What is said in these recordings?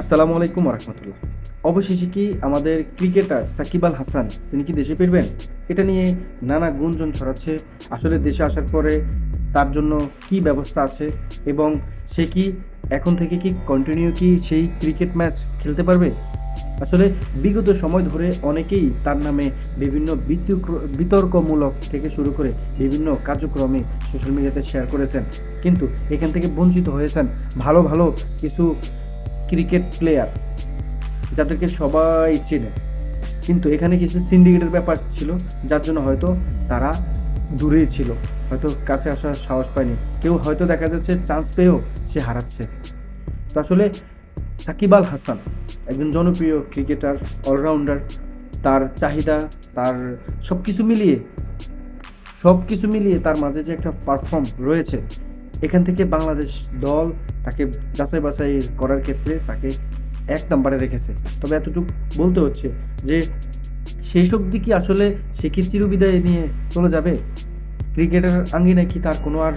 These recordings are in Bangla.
আসসালামু আলাইকুম রহমতুল্লাহ অবশেষে কি আমাদের ক্রিকেটার সাকিব আল হাসান, তিনি কি দেশে ফিরবেন? এটা নিয়ে নানা গুঞ্জন ছড়াচ্ছে। আসলে দেশে আসার পরে তার জন্য কি ব্যবস্থা আছে এবং সে কি এখন থেকে কি কন্টিনিউ কি সেই ক্রিকেট ম্যাচ খেলতে পারবে? আসলে বিগত সময় ধরে অনেকেই তার নামে বিভিন্ন বিতর্কমূলক থেকে শুরু করে বিভিন্ন কার্যক্রমে সোশ্যাল মিডিয়াতে শেয়ার করেছেন। কিন্তু এখান থেকে বঞ্চিত হয়েছেন ভালো ভালো কিছু ক্রিকেট প্লেয়ার যাদেরকে সবাই চেনে। কিন্তু এখানে কিছু সিন্ডিকেটের ব্যাপার ছিল, যার জন্য হয়তো তারা দূরেই ছিল। হয়তো কাছে আসার সাহস পায়নি। কেউ হয়তো দেখা যাচ্ছে চান্স পেয়েও সে হারাচ্ছে। তো আসলে সাকিব আল হাসান, একজন জনপ্রিয় ক্রিকেটার অলরাউন্ডার তার চাহিদা, তার সব কিছু মিলিয়ে সব কিছু মিলিয়ে তার মাঝে যে একটা পারফর্ম রয়েছে, এখান থেকে বাংলাদেশ দল তাকে যাচাই বাছাই করার ক্ষেত্রে তাকে এক নম্বরে রেখেছে। তবে এতটুকু বলতে হচ্ছে যে সেই সব দিকে আসলে সে কি চিরবিদায় নিয়ে চলে যাবে? ক্রিকেটের আঙ্গিনায় কি তার কোনো আর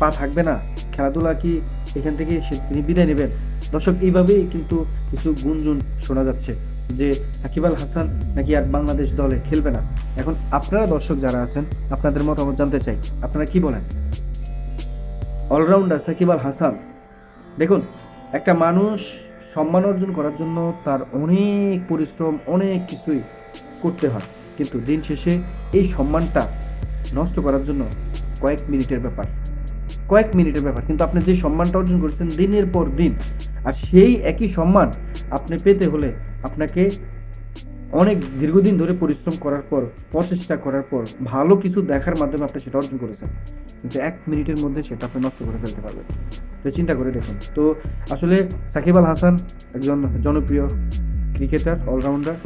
পা থাকবে না? খেলাধুলা কি এখান থেকে তিনি বিদায় নেবেন? দর্শক, এইভাবেই কিন্তু কিছু গুঞ্জন শোনা যাচ্ছে যে, সাকিব আল হাসান নাকি আর বাংলাদেশ দলে খেলবে না। এখন আপনারা দর্শক যারা আছেন, আপনাদের মতামত জানতে চাই, আপনারা কি বলেন? অলরাউন্ডার সাকিব আল হাসান দেখুন, একটা মানুষ সম্মান অর্জন করার জন্য তার অনেক পরিশ্রম, অনেক কিছুই করতে হয়। কিন্তু দিন শেষে এই সম্মানটা নষ্ট করার জন্য কয়েক মিনিটের ব্যাপার। কয়েক মিনিটের ব্যাপার। কিন্তু আপনি যে সম্মানটা অর্জন করেছেন দিনের পর দিন, আর সেই একই সম্মান আপনি পেতে হলে আপনাকে অনেক দীর্ঘদিন ধরে পরিশ্রম করার পর, প্রচেষ্টা করার পর, ভালো কিছু দেখার মাধ্যমে আপনি সেটা অর্জন করেছেন। কিন্তু এক মিনিটের মধ্যে সেটা আপনি নষ্ট করে ফেলতে পারবেন। তো চিন্তা করে দেখুন। তো আসলে সাকিব আল হাসান একজন জনপ্রিয় ক্রিকেটার অলরাউন্ডার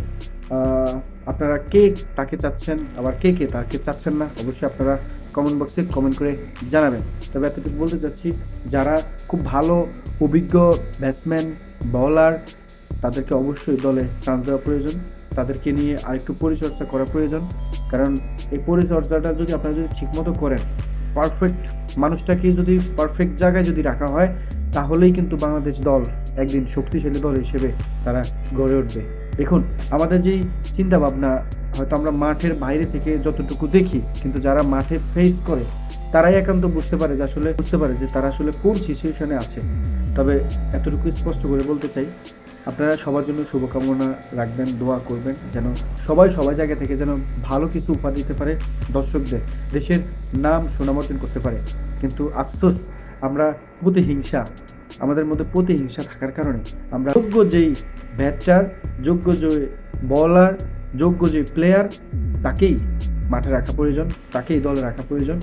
আপনারা কে তাকে চাচ্ছেন? আবার কে কে তাকে চাচ্ছেন না? অবশ্যই আপনারা কমেন্ট বক্সে কমেন্ট করে জানাবেন। তবে এতটুকু বলতে চাচ্ছি, যারা খুব ভালো, অভিজ্ঞ ব্যাটসম্যান বলার তাদেরকে অবশ্যই দলে চান্স দেওয়া প্রয়োজন। তাদেরকে নিয়ে আরেকটু পরিচর্যা করা প্রয়োজন। কারণ এই পরিচর্যাটা যদি আপনারা যদি ঠিকমতো করেন পারফেক্ট মানুষটাকে যদি পারফেক্ট জায়গায় যদি রাখা হয়, তাহলেই কিন্তু বাংলাদেশ দল একদিন শক্তিশালী দল হিসেবে তারা গড়ে উঠবে। দেখুন, আমাদের যেই চিন্তা ভাবনা হয়তো আমরা মাঠের বাইরে থেকে যতটুকু দেখি, কিন্তু যারা মাঠে ফেস করে, তারাই একান্ত বুঝতে পারে যে আসলে, বুঝতে পারে যে তারা আসলে কোন সিচুয়েশনে আছে। তবে এতটুকু স্পষ্ট করে বলতে চাই আপনারা সবার জন্য শুভকামনা রাখবেন, দোয়া করবেন যেন সবাই সবাই জায়গা থেকে যেন ভালো কিছু উপহার দিতে পারে, দর্শকদের দেশের নাম সুনামর্জন করতে পারে। কিন্তু আফসোস, আমরা প্রতিহিংসা, আমাদের মধ্যে প্রতিহিংসা থাকার কারণে আমরা যোগ্য যেই ব্যাটার যোগ্য যে বলার যোগ্য যে প্লেয়ার তাকেই মাঠে রাখা প্রয়োজন, তাকেই দলে রাখা প্রয়োজন।